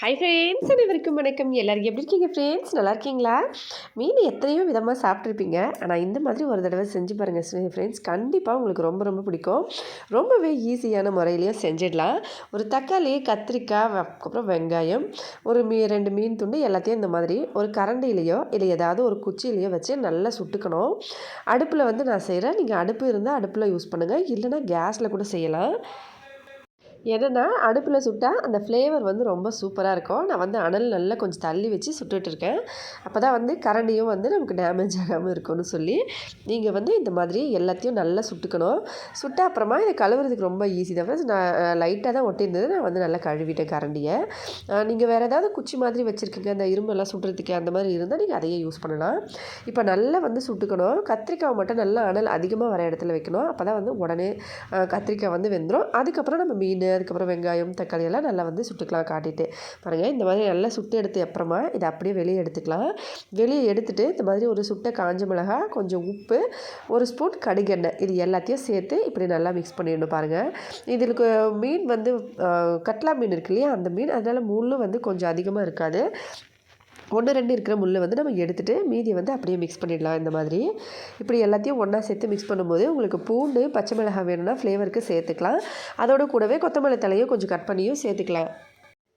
Hi friends அனைவருக்கும் வணக்கம். எல்லோரும் எப்படி இருக்கீங்க ஃப்ரெண்ட்ஸ் நல்லா இருக்கீங்களா? மீன் எத்தனையோ விதமாக சாப்பிட்ருப்பீங்க ஆனால் இந்த மாதிரி ஒரு தடவை செஞ்சு பாருங்கள் ஃப்ரெண்ட்ஸ் கண்டிப்பாக உங்களுக்கு ரொம்ப ரொம்ப பிடிக்கும். ரொம்பவே ஈஸியான முறையிலையும் செஞ்சிடலாம். ஒரு தக்காளி கத்திரிக்காய் அப்புறம் வெங்காயம் ஒரு மீ ரெண்டு மீன் துண்டு எல்லாத்தையும் இந்த மாதிரி ஒரு கரண்டிலேயோ இல்லை ஏதாவது ஒரு குச்சியிலையோ வச்சு நல்லா சுட்டுக்கணும். அடுப்பில் வந்து நான் செய்கிறேன் நீங்கள் அடுப்பு இருந்தால் அடுப்பில் யூஸ் பண்ணுங்கள் இல்லைனா கேஸில் கூட செய்யலாம். என்னென்னா அடுப்பில் சுட்டால் அந்த ஃப்ளேவர் வந்து ரொம்ப சூப்பராக இருக்கும். நான் வந்து அனல் நல்லா கொஞ்சம் தள்ளி வச்சு சுட்டுட்ருக்கேன் அப்போ தான் வந்து கரண்டியும் வந்து நமக்கு டேமேஜ் ஆகாமல் இருக்கும்னு சொல்லி நீங்கள் வந்து இந்த மாதிரி எல்லாத்தையும் நல்லா சுட்டுக்கணும். சுட்ட அப்புறமா இதை கழுவுறதுக்கு ரொம்ப ஈஸி தான். நான் லைட்டாக தான் ஒட்டியிருந்தது. நான் வந்து நல்லா கழுவிட்டேன் கரண்டியை. நீங்கள் வேறு ஏதாவது குச்சி மாதிரி வச்சுருக்கீங்க அந்த இரும்பெல்லாம் சுட்டுறதுக்கு அந்த மாதிரி இருந்தால் நீங்கள் அதையே யூஸ் பண்ணலாம். இப்போ நல்லா வந்து சுட்டுக்கணும். கத்திரிக்காய் மட்டும் நல்லா அனல் அதிகமாக வர இடத்துல வைக்கணும். அப்போ தான் வந்து உடனே கத்திரிக்காய் வந்து வெந்துடும் அதுக்கப்புறம் நம்ம மீன் அதுக்கப்புறம் வெங்காயம் தக்காளி எல்லாம் நல்லா வந்து சுட்டுக்கலாம் காட்டிட்டு. பாருங்கள் இந்த மாதிரி நல்லா சுட்டு எடுத்து அப்புறமா இதை அப்படியே வெளியே எடுத்துக்கலாம். வெளியே எடுத்துகிட்டு இந்த மாதிரி ஒரு சுட்ட காஞ்ச மிளகா கொஞ்சம் உப்பு ஒரு ஸ்பூன் கடுகெண்ணெய் இது எல்லாத்தையும் சேர்த்து இப்படி நல்லா மிக்ஸ் பண்ணிடணும் பாருங்கள் இதுக்கு மீன் வந்து கட்லா மீன் இருக்கு இல்லையா அந்த மீன் அதனால் முள் வந்து கொஞ்சம் அதிகமாக இருக்காது. ஒன்று ரெண்டு இருக்கிற முள்ளை வந்து நம்ம எடுத்துகிட்டு மீதியை வந்து அப்படியே மிக்ஸ் பண்ணிடலாம் இந்த மாதிரி. இப்படி எல்லாத்தையும் ஒன்றா சேர்த்து மிக்ஸ் பண்ணும்போது உங்களுக்கு பூண்டு பச்சை மிளகாய் வேணும்னா ஃப்ளேவருக்கு சேர்த்துக்கலாம். அதோட கூடவே கொத்தமல்லி தலையும் கொஞ்சம் கட் பண்ணியும் சேர்த்துக்கலாம்.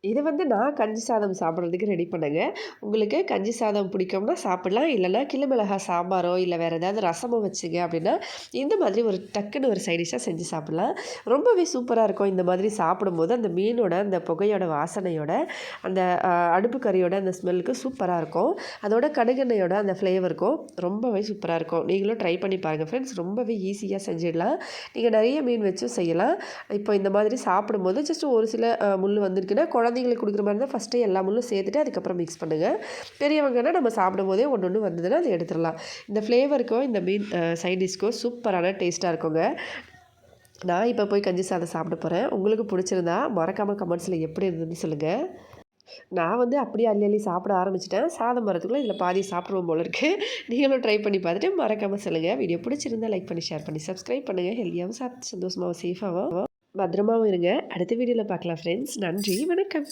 இது வந்து நான் கஞ்சி சாதம் சாப்பிட்றதுக்கு ரெடி பண்ணுங்க. உங்களுக்கு கஞ்சி சாதம் பிடிக்கும்னா சாப்பிட்லாம். இல்லைனா கிளிமிளகா சாம்பாரோ இல்லை வேறு ஏதாவது ரசமோ வச்சுங்க அப்படின்னா இந்த மாதிரி ஒரு டக்குன்னு ஒரு சைடிஷாக செஞ்சு சாப்பிட்லாம். ரொம்பவே சூப்பராக இருக்கும் இந்த மாதிரி சாப்பிடும்போது. அந்த மீனோட அந்த புகையோட வாசனையோட அந்த அடுப்பு கறியோட அந்த ஸ்மெல்லுக்கு சூப்பராக இருக்கும். அதோட கடுகெண்ணையோட அந்த ஃப்ளேவருக்கும் ரொம்பவே சூப்பராக இருக்கும். நீங்களும் ட்ரை பண்ணி பாருங்கள் ஃப்ரெண்ட்ஸ் ரொம்பவே ஈஸியாக செஞ்சிடலாம். நீங்கள் நிறைய மீன் வச்சும் செய்யலாம். இப்போ இந்த மாதிரி சாப்பிடும்போது ஜஸ்ட் ஒரு சில முள் வந்திருக்குன்னா குழந்தைங்களுக்கு கொடுக்குற மாதிரி தான் ஃபஸ்ட்டு எல்லா முள்ளும் சேர்த்துட்டு அதுக்கப்புறம் மிக்ஸ் பண்ணுங்கள் பெரியவங்கன்னா நம்ம சாப்பிடும் போதே ஒன்று ஒன்று வந்ததுன்னா அதை எடுத்துடலாம். இந்த ஃப்ளேவருக்கும் இந்த மீன் சைட் டிஷ்க்கும் சூப்பரான டேஸ்ட்டாக இருக்குங்க. நான் இப்போ போய் கஞ்சி சாதம் சாப்பிட போகிறேன் உங்களுக்கு பிடிச்சிருந்தா மறக்காமல் கமெண்ட்ஸில் எப்படி இருந்ததுன்னு சொல்லுங்கள் நான் வந்து அப்படியே அள்ளி அள்ளி சாப்பிட ஆரம்பிச்சிட்டேன். சாதம் வரதுக்குள்ளே இதில் பாதி சாப்பிடுவோம் போல இருக்குது நீங்களும் ட்ரை பண்ணி பார்த்துட்டு மறக்காமல் சொல்லுங்கள் வீடியோ பிடிச்சிருந்தா லைக் பண்ணி ஷேர் பண்ணி சப்ஸ்கிரைப் பண்ணுங்கள் ஹெல்த்தியாகவும் சாப்பிட்டு சந்தோஷமாகவும் சேஃபாகவும் பத்திரமாவும் இருங்க. அடுத்த வீடியோவில் பார்க்கலாம் ஃப்ரெண்ட்ஸ் நன்றி வணக்கம்.